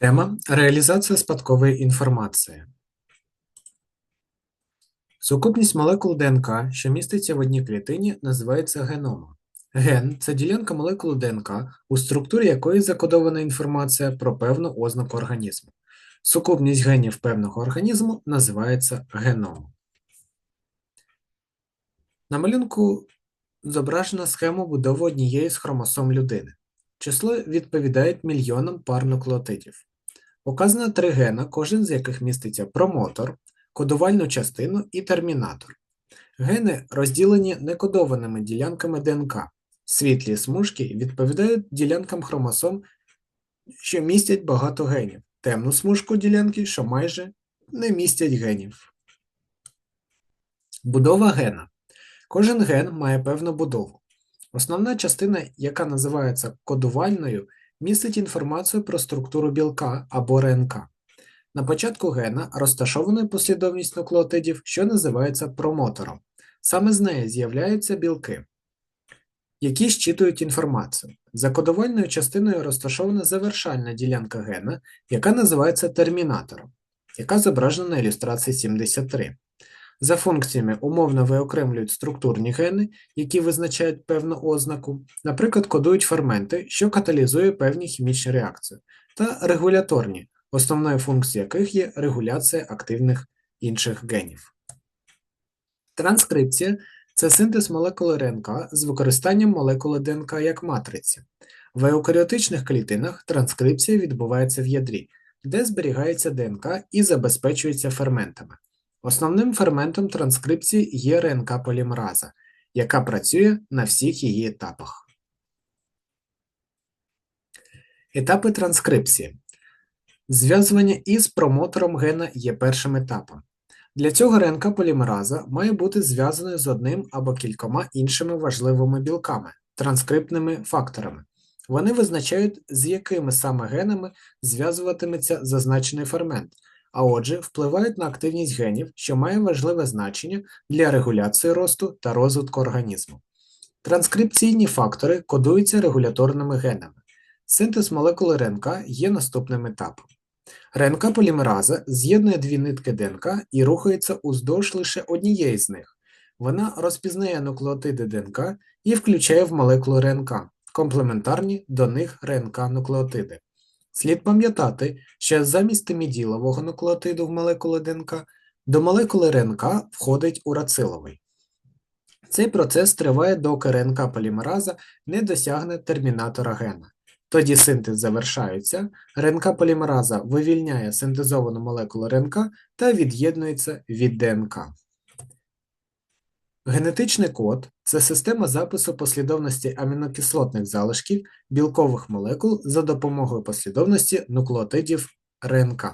Тема реалізація спадкової інформації. Сукупність молекул ДНК, що міститься в одній клітині, називається геномом. Ген це ділянка молекул ДНК, у структурі якої закодована інформація про певну ознаку організму. Сукупність генів певного організму називається геномом. На малюнку зображена схема будови однієї з хромосом людини. Число відповідають мільйонам пар нуклеотидів. Показано три гена, кожен з яких міститься промотор, кодувальну частину і термінатор. Гени розділені некодованими ділянками ДНК. Світлі смужки відповідають ділянкам хромосом, що містять багато генів, темну смужку ділянки, що майже не містять генів. Будова гена. Кожен ген має певну будову. Основна частина, яка називається кодувальною, містить інформацію про структуру білка або РНК. На початку гена розташована послідовність нуклеотидів, що називається промотором. Саме з неї з'являються білки, які щитують інформацію. За кодувальною частиною розташована завершальна ділянка гена, яка називається термінатором, яка зображена на ілюстрації 73. За функціями умовно виокремлюють структурні гени, які визначають певну ознаку, наприклад, кодують ферменти, що каталізує певні хімічні реакції, та регуляторні, основною функцією яких є регуляція активних інших генів. Транскрипція це синтез молекули РНК з використанням молекули ДНК як матриці. В еукаріотичних клітинах транскрипція відбувається в ядрі, де зберігається ДНК і забезпечується ферментами. Основним ферментом транскрипції є РНК полімераза, яка працює на всіх її етапах. Етапи транскрипції. Зв'язування із промотором гена є першим етапом. Для цього РНК полімераза має бути зв'язаною з одним або кількома іншими важливими білками, транскриптними факторами. Вони визначають, з якими саме генами зв'язуватиметься зазначений фермент а отже, впливають на активність генів, що має важливе значення для регуляції росту та розвитку організму. Транскрипційні фактори кодуються регуляторними генами. Синтез молекули РНК є наступним етапом. РНК полімераза з'єднує дві нитки ДНК і рухається уздовж лише однієї з них. Вона розпізнає нуклеотиди ДНК і включає в молекулу РНК, комплементарні до них РНК-нуклеотиди. Слід пам'ятати, що замість тиміділового нуклеотиду в молекули ДНК до молекули РНК входить урациловий. Цей процес триває, доки РНК полімераза не досягне термінатора гена. Тоді синтез завершається, РНК полімераза вивільняє синтезовану молекулу РНК та від'єднується від ДНК. Генетичний код це система запису послідовності амінокислотних залишків білкових молекул за допомогою послідовності нуклеотидів РНК.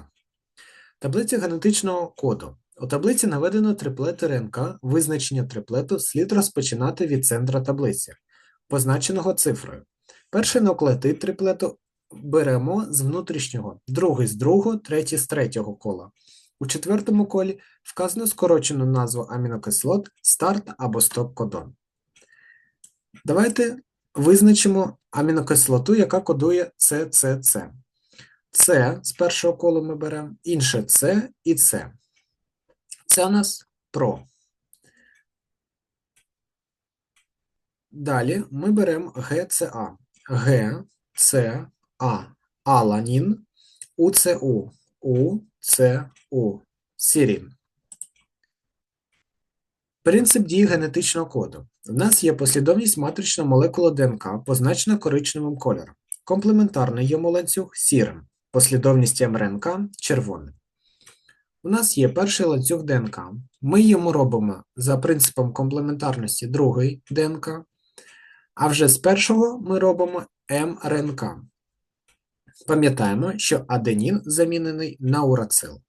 Таблиця генетичного коду. У таблиці наведено триплети РНК, визначення триплету слід розпочинати від центра таблиці, позначеного цифрою. Перший нуклеотид триплету беремо з внутрішнього, другий з другого, третій з третього кола. У четвертому колі вказано скорочену назву амінокислот, старт або стоп-кодон. Давайте визначимо амінокислоту, яка кодує ЦЦЦ. С з першого колу ми беремо, інше С і С. Це у нас ПРО. Далі ми беремо ГЦА. Г, С, аланін, УЦУ, УЦУ, сірін. Принцип дії генетичного коду. У нас є послідовність матричної молекули ДНК, позначена коричневим кольором. Комплементарний йому ланцюг сірим, послідовність МРНК червоним. У нас є перший ланцюг ДНК. Ми йому робимо за принципом комплементарності другий ДНК, а вже з першого ми робимо МРНК. Пам'ятаємо, що аденін замінений на урацил.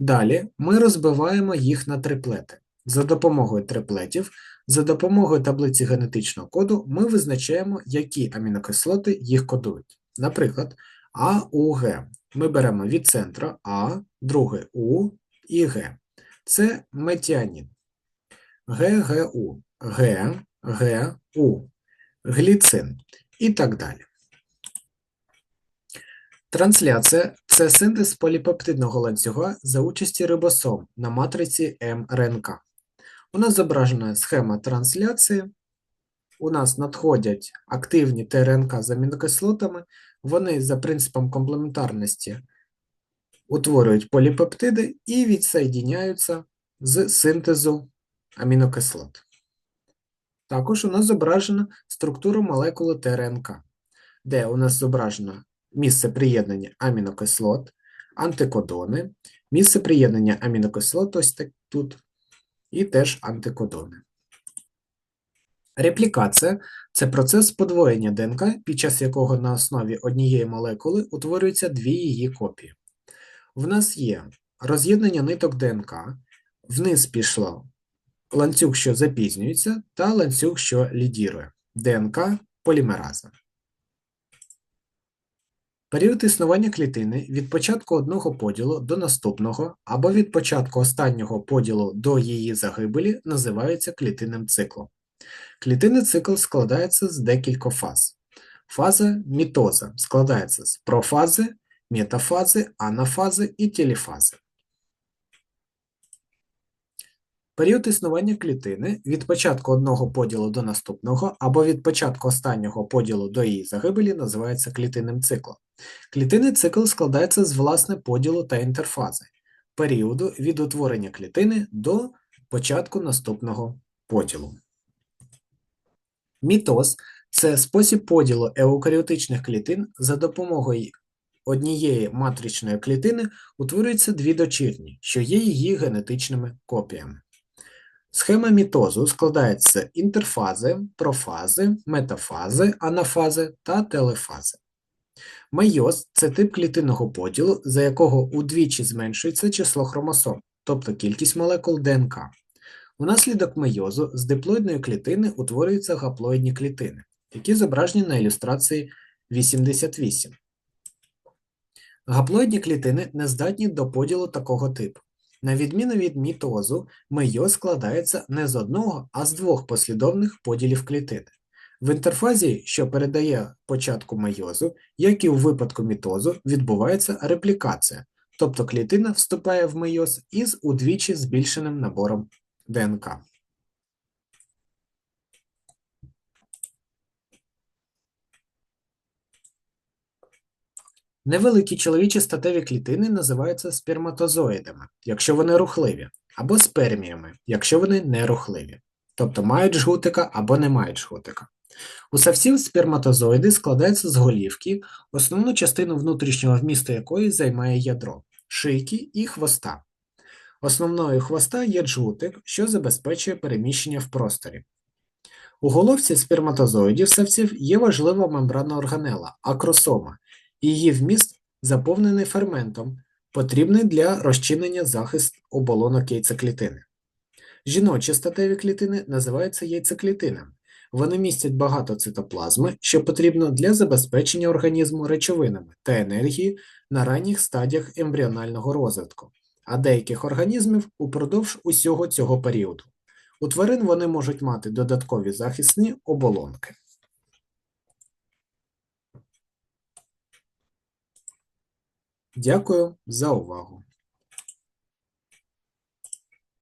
Далі ми розбиваємо їх на триплети. За допомогою триплетів, за допомогою таблиці генетичного коду ми визначаємо, які амінокислоти їх кодують. Наприклад, АУГ. Ми беремо від центру А, друге У і Г. Це метіанін. ГГУ, Г, Г, У, гліцин і так далі. Трансляція це синтез поліпептидного ланцюга за участі рибосом на матриці МРНК. У нас зображена схема трансляції. У нас надходять активні ТРНК з амінокислотами. Вони за принципом комплементарності утворюють поліпептиди і відсоєдняються з синтезу амінокислот. Також у нас зображена структура молекули ТРНК, де у нас зображено місце приєднання амінокислот, антикодони, місце приєднання амінокислот ось так тут, і теж антикодони. Реплікація це процес подвоєння ДНК, під час якого на основі однієї молекули утворюються дві її копії. В нас є роз'єднання ниток ДНК, вниз пішло ланцюг, що запізнюється, та ланцюг, що лідірує ДНК полімераза. Період існування клітини від початку одного поділу до наступного або від початку останнього поділу до її загибелі називається клітинним циклом. Клітинний цикл складається з декількох фаз. Фаза мітоза складається з профази, метафази, анафази і телефази. Період існування клітини від початку одного поділу до наступного або від початку останнього поділу до її загибелі називається клітинним циклом. Клітинний цикл складається з власне поділу та інтерфази, періоду від утворення клітини до початку наступного поділу. Мітоз це спосіб поділу еукаріотичних клітин за допомогою однієї матричної клітини утворюються дві дочірні, що є її генетичними копіями. Схема мітозу складається з інтерфази, профази, метафази, анафази та телефази. Мейоз – це тип клітинного поділу, за якого удвічі зменшується число хромосом, тобто кількість молекул ДНК. Унаслідок мейозу з диплоїдної клітини утворюються гаплоїдні клітини, які зображені на ілюстрації 88. Гаплоїдні клітини не здатні до поділу такого типу. На відміну від мітозу, мейоз складається не з одного, а з двох послідовних поділів клітини. В інтерфазі, що передає початку мейозу, як і у випадку мітозу, відбувається реплікація, тобто клітина вступає в мейоз із удвічі збільшеним набором ДНК. Невеликі чоловічі статеві клітини називаються сперматозоїдами, якщо вони рухливі, або сперміями, якщо вони не рухливі, тобто мають жгутика або не мають жгутика. У савців сперматозоїди складаються з голівки, основну частину внутрішнього вмісту якої займає ядро, шийки і хвоста. Основною хвоста є джгутик, що забезпечує переміщення в просторі. У головці сперматозоїдів савців є важлива мембранна органела акросома, її вміст заповнений ферментом, потрібний для розчинення захист оболонок яйцеклітини. Жіночі статеві клітини називаються яйцеклітинами. Вони містять багато цитоплазми, що потрібно для забезпечення організму речовинами та енергії на ранніх стадіях ембріонального розвитку, а деяких організмів упродовж усього цього періоду. У тварин вони можуть мати додаткові захисні оболонки. Дякую за увагу!